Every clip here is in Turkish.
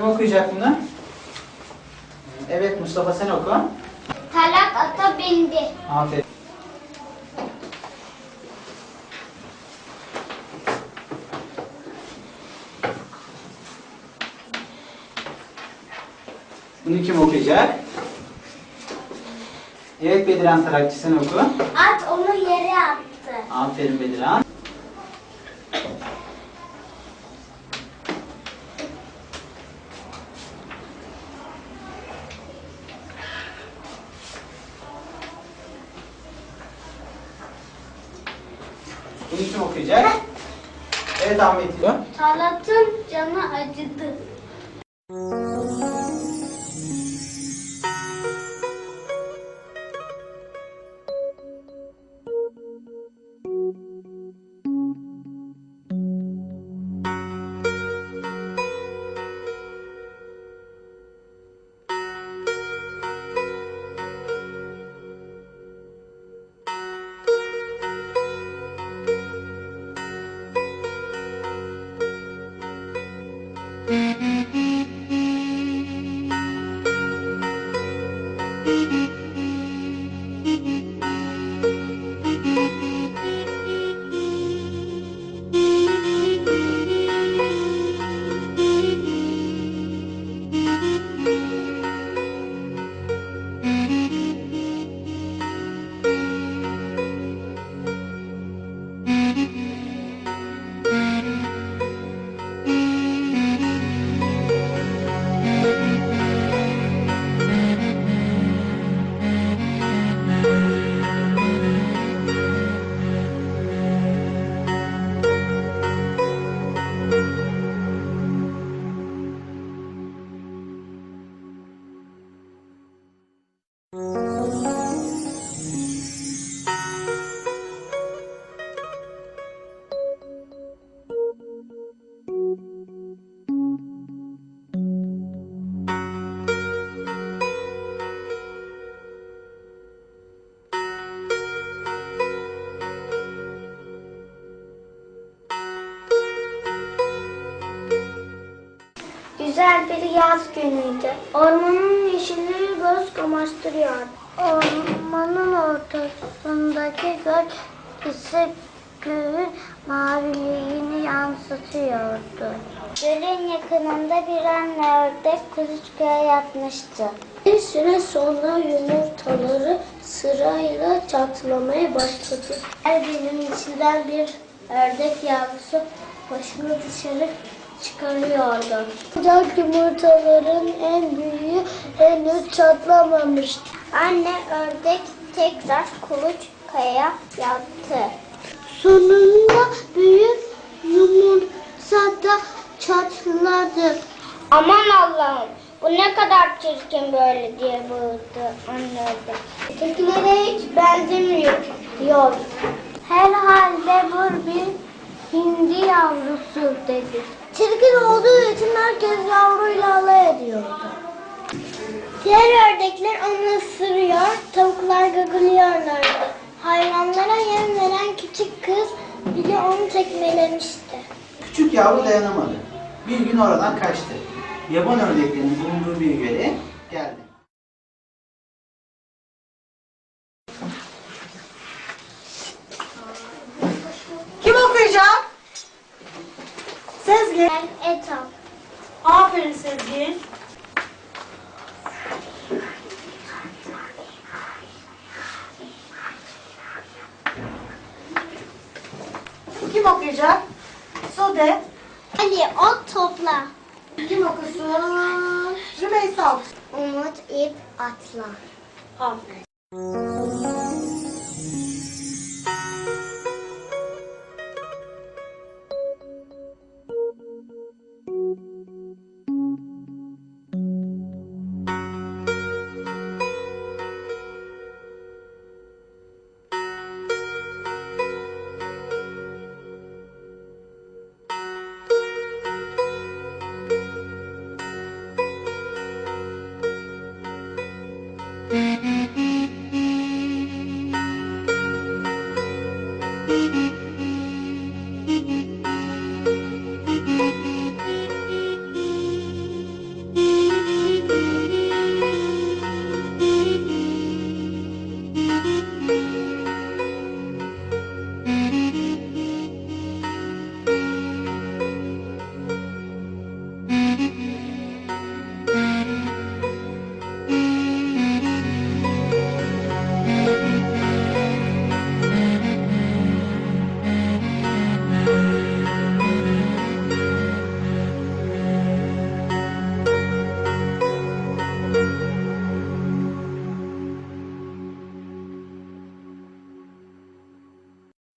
Kim okuyacak bunu? Evet Mustafa sen oku. Talat ata bindi. Aferin. Bunu kim okuyacak? Evet Bediran Tarakçı sen oku. At onu yere attı. Aferin Bediran. Bunu kim okuyacak? Evet Ahmet. Talat'ın canı acıdı. Güzel bir yaz günüydü. Ormanın yeşilliği göz kamaştırıyordu. Ormanın ortasındaki göl ise göğün maviliğini yansıtıyordu. Gölün yakınında bir anne ördek kuluçkaya yatmıştı. Bir süre sonra yumurtaları sırayla çatlamaya başladı. Her birinin içinden bir ördek yavrusu başını dışarı çıkarıyordu. Ancak yumurtaların en büyüğü henüz çatlamamıştı. Anne ördek tekrar kuluçkaya yattı. Sonunda büyük yumurta da çatladı. Aman Allah'ım bu ne kadar çirkin böyle diye bağırdı anne ördek. Ötekilere hiç benzemiyor diyor. Herhalde bu bir hindi yavrusu dedi. Çirkin olduğu için herkes yavruyla alay ediyordu. Diğer ördekler onu ısırıyor, tavuklar gagılıyorlardı. Hayvanlara yem veren küçük kız bile onu tekmelemişti. Küçük yavru dayanamadı. Bir gün oradan kaçtı. Yaban ördeklerinin bulunduğu bir göle geldi. Kim okuyacak? Ben Etap. Aferin Sezgin. Kim okuyacak? Sude. Ali ot topla. Kim okusun? Rümeysa. Umut ip atla. Aferin.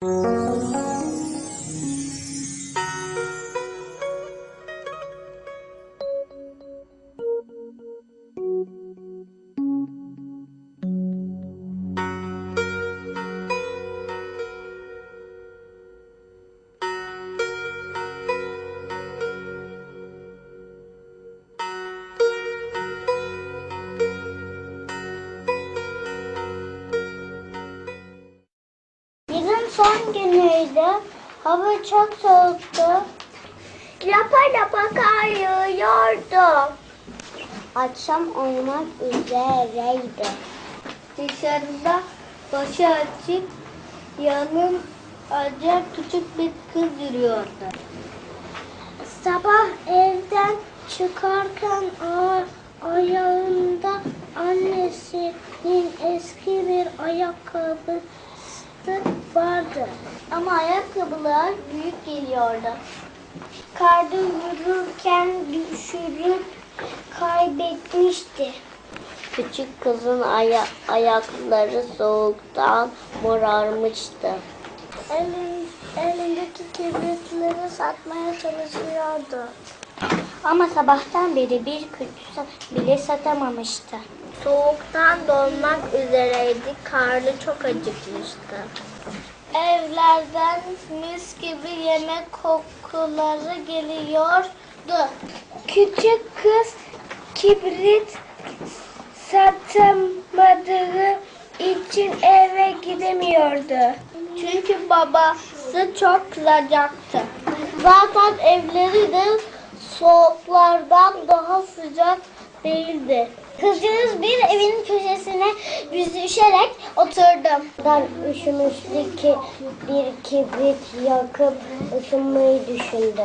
Mm-hmm. Günüydü. Hava çok soğuktu. Lapa lapa kar yağıyordu. Akşam olmak üzereydi. Dışarıda başı açık, yanın acayip küçük bir kız yürüyordu. Sabah evden çıkarken ayağında annesinin eski bir ayakkabısı vardı. Ama ayakkabılar büyük geliyordu. Karda yürürken düşürüp kaybetmişti. Küçük kızın aya- ayakları soğuktan morarmıştı. Elin, elindeki kibritleri satmaya çalışıyordu. Ama sabahtan beri bir kutusu bile satamamıştı. Soğuktan donmak üzereydi. Karnı çok acıkmıştı. Evlerden mis gibi yemek kokuları geliyordu. Küçük kız kibrit satamadığı için eve gidemiyordu. Çünkü babası çok kızacaktı. Zaten evleri de soğuklardan daha sıcak değildi. Kızcağız bir evin köşesine büzüşerek oturdu. Ben üşümüştü ki bir kibrit yakıp ısınmayı düşündü.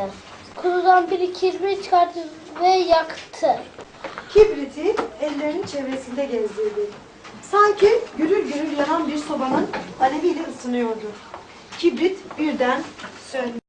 Kurudan bir kibrit çıkarttı ve yaktı. Kibriti ellerinin çevresinde gezdirdi. Sanki gürül gürül yanan bir sobanın aleviyle ısınıyordu. Kibrit birden söndü.